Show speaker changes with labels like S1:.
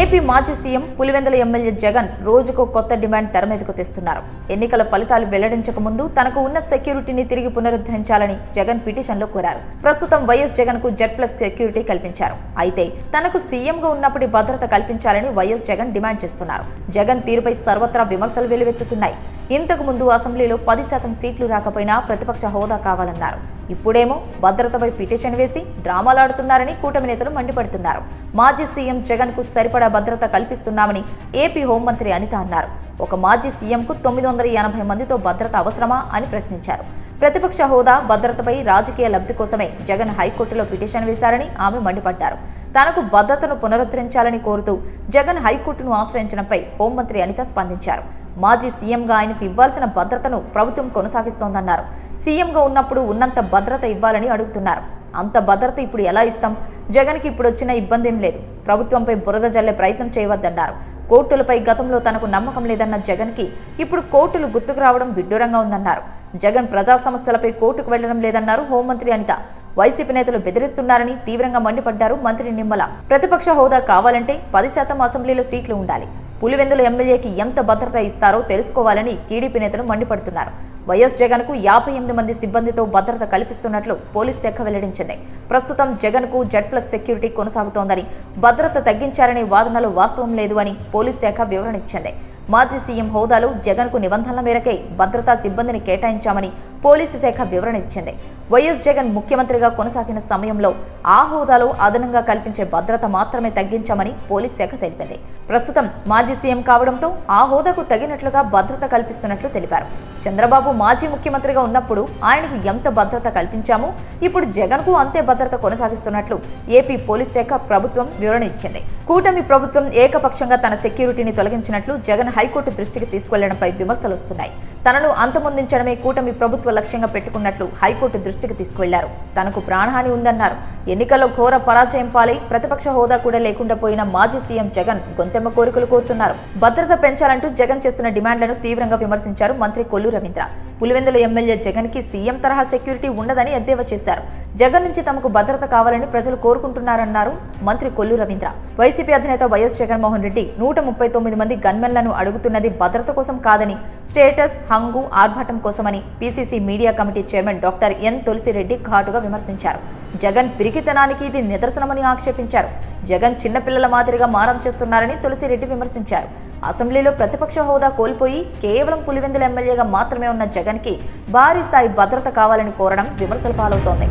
S1: AP మాజీ CM Pulivendula MLA Jagan రోజుకో కొత్త డిమాండ్ తెర మీదకు తెస్తున్నారు. ఎన్నికల ఫలితాలు వెల్లడించక ముందు తనకు ఉన్న సెక్యూరిటీని తిరిగి పునరుద్ధరించాలని జగన్ పిటిషన్లో కోరారు. ప్రస్తుతం వైఎస్ జగన్కు జెడ్ ప్లస్ సెక్యూరిటీ కల్పించారు. అయితే తనకు సీఎంగా ఉన్నప్పటి భద్రత కల్పించాలని వైఎస్ జగన్ డిమాండ్ చేస్తున్నారు. జగన్ తీరుపై సర్వత్రా విమర్శలు వెలువెత్తుతున్నాయి ఇంతకు ముందు అసెంబ్లీలో పది శాతం సీట్లు రాకపోయినా ప్రతిపక్ష హోదా కావాలన్నారు. ఇప్పుడేమో భద్రతపై పిటిషన్ వేసి డ్రామాలాడుతున్నారని కూటమి నేతలు మండిపడుతున్నారు. మాజీ సీఎం జగన్కు సరిపడా భద్రత కల్పిస్తున్నామని ఏపీ హోంమంత్రి అనిత అన్నారు. ఒక మాజీ సీఎంకు తొమ్మిది వందల ఎనభై మందితో భద్రత అవసరమా అని ప్రశ్నించారు. ప్రతిపక్ష హోదా భద్రతపై రాజకీయ లబ్ధి కోసమే జగన్ హైకోర్టులో పిటిషన్ వేశారని ఆమె మండిపడ్డారు. తనకు భద్రతను పునరుద్ధరించాలని కోరుతూ జగన్ హైకోర్టును ఆశ్రయించడంపై హోంమంత్రి అనిత స్పందించారు. మాజీ సీఎంగా ఆయనకు ఇవ్వాల్సిన భద్రతను ప్రభుత్వం కొనసాగిస్తోందన్నారు. సీఎంగా ఉన్నప్పుడు ఉన్నంత భద్రత ఇవ్వాలని అడుగుతున్నారు. అంత భద్రత ఇప్పుడు ఎలా ఇస్తాం? జగన్కి ఇప్పుడు వచ్చిన ఇబ్బంది ఏం లేదు. ప్రభుత్వంపై బురద జల్లే ప్రయత్నం చేయవద్దన్నారు. కోర్టులపై గతంలో తనకు నమ్మకం లేదన్న జగన్కి ఇప్పుడు కోర్టులు గుర్తుకు రావడం విడ్డూరంగా ఉందన్నారు. జగన్ ప్రజా సమస్యలపై కోర్టుకు వెళ్ళడం లేదన్నారు హోంమంత్రి అనిత. వైసీపీ నేతలు బెదిరిస్తున్నారని తీవ్రంగా మండిపడ్డారు మంత్రి నిమ్మల. ప్రతిపక్ష హోదా కావాలంటే పది శాతం అసెంబ్లీలో సీట్లు ఉండాలి. పులివెందుల ఎమ్మెల్యేకి ఎంత భద్రత ఇస్తారో తెలుసుకోవాలని టీడీపీ నేతలు మండిపడుతున్నారు. వైఎస్ జగన్కు యాభై ఎనిమిది మంది సిబ్బందితో భద్రత కల్పిస్తున్నట్లు పోలీస్ శాఖ వెల్లడించింది. ప్రస్తుతం జగన్కు జెడ్ ప్లస్ సెక్యూరిటీ కొనసాగుతోందని భద్రత తగ్గించారనే వాదనలు వాస్తవం లేదు అని పోలీస్ శాఖ వివరణ ఇచ్చింది. మాజీ సీఎం హోదాలో జగన్కు నిబంధనల మేరకే భద్రతా సిబ్బందిని కేటాయించామని పోలీసు శాఖ వివరణ ఇచ్చింది వైఎస్ జగన్ ముఖ్యమంత్రిగా కొనసాగిన సమయంలో ఆ హోదాలో అదనంగా కల్పించే భద్రత మాత్రమే తగ్గించామని పోలీస్ శాఖ తెలిపింది. ప్రస్తుతం మాజీ సీఎం కావడంతో ఆ హోదాకు తగినట్లుగా భద్రత కల్పిస్తున్నట్లు తెలిపారు. చంద్రబాబు మాజీ ముఖ్యమంత్రిగా ఉన్నప్పుడు ఆయనకు ఎంత భద్రత కల్పించామో ఇప్పుడు జగన్కు అంతే భద్రత కొనసాగిస్తున్నట్లు ఏపీ పోలీస్ శాఖ ప్రభుత్వం వివరణ ఇచ్చింది కూటమి ప్రభుత్వం ఏకపక్షంగా తన సెక్యూరిటీని తొలగించినట్లు జగన్ హైకోర్టు దృష్టికి తీసుకెళ్ళడంపై విమర్శలు వస్తున్నాయి తనను అంతమొందించడమే కూటమి ప్రభుత్వ లక్ష్యంగా పెట్టుకున్నట్లు హైకోర్టు దృష్టికి తీసుకువెళ్ళారు. తనకు ప్రాణహాని ఉందన్నారు. ఎన్నికల్లో ఘోర పరాజయం పాలై ప్రతిపక్ష హోదా కూడా లేకుండా పోయిన మాజీ సీఎం జగన్ గొంతెమ్మ కోరికలు కోరుతున్నారు. భద్రత పెంచాలంటూ జగన్ చేస్తున్న డిమాండ్లను తీవ్రంగా విమర్శించారు మంత్రి కొల్లు రవీంద్ర. పులివెందుల ఎమ్మెల్యే జగన్కి సీఎం తరహా సెక్యూరిటీ ఉండదని ఎద్దేవా చేశారు. జగన్ నుంచి తమకు భద్రత కావాలని ప్రజలు కోరుకుంటున్నారన్నారు మంత్రి కొల్లు రవీంద్ర. వైసీపీ అధినేత వైఎస్ జగన్మోహన్ రెడ్డి నూట ముప్పై తొమ్మిది మంది గన్మెన్లను అడుగుతున్నది భద్రత కోసం కాదని స్టేటస్ హంగు ఆర్భాటం కోసమని PCC media committee chairman doctor N Tulasireddy ఘాటుగా విమర్శించారు. జగన్ పిరికితనానికి ఇది నిదర్శనమని ఆక్షేపించారు. జగన్ చిన్నపిల్లల మాదిరిగా మారం చేస్తున్నారని తులసిరెడ్డి విమర్శించారు. అసెంబ్లీలో ప్రతిపక్ష హోదా కోల్పోయి కేవలం పులివెందుల ఎమ్మెల్యేగా మాత్రమే ఉన్న జగన్కి భారీ స్థాయి భద్రత కావాలని కోరడం విమర్శల పాలవుతోంది.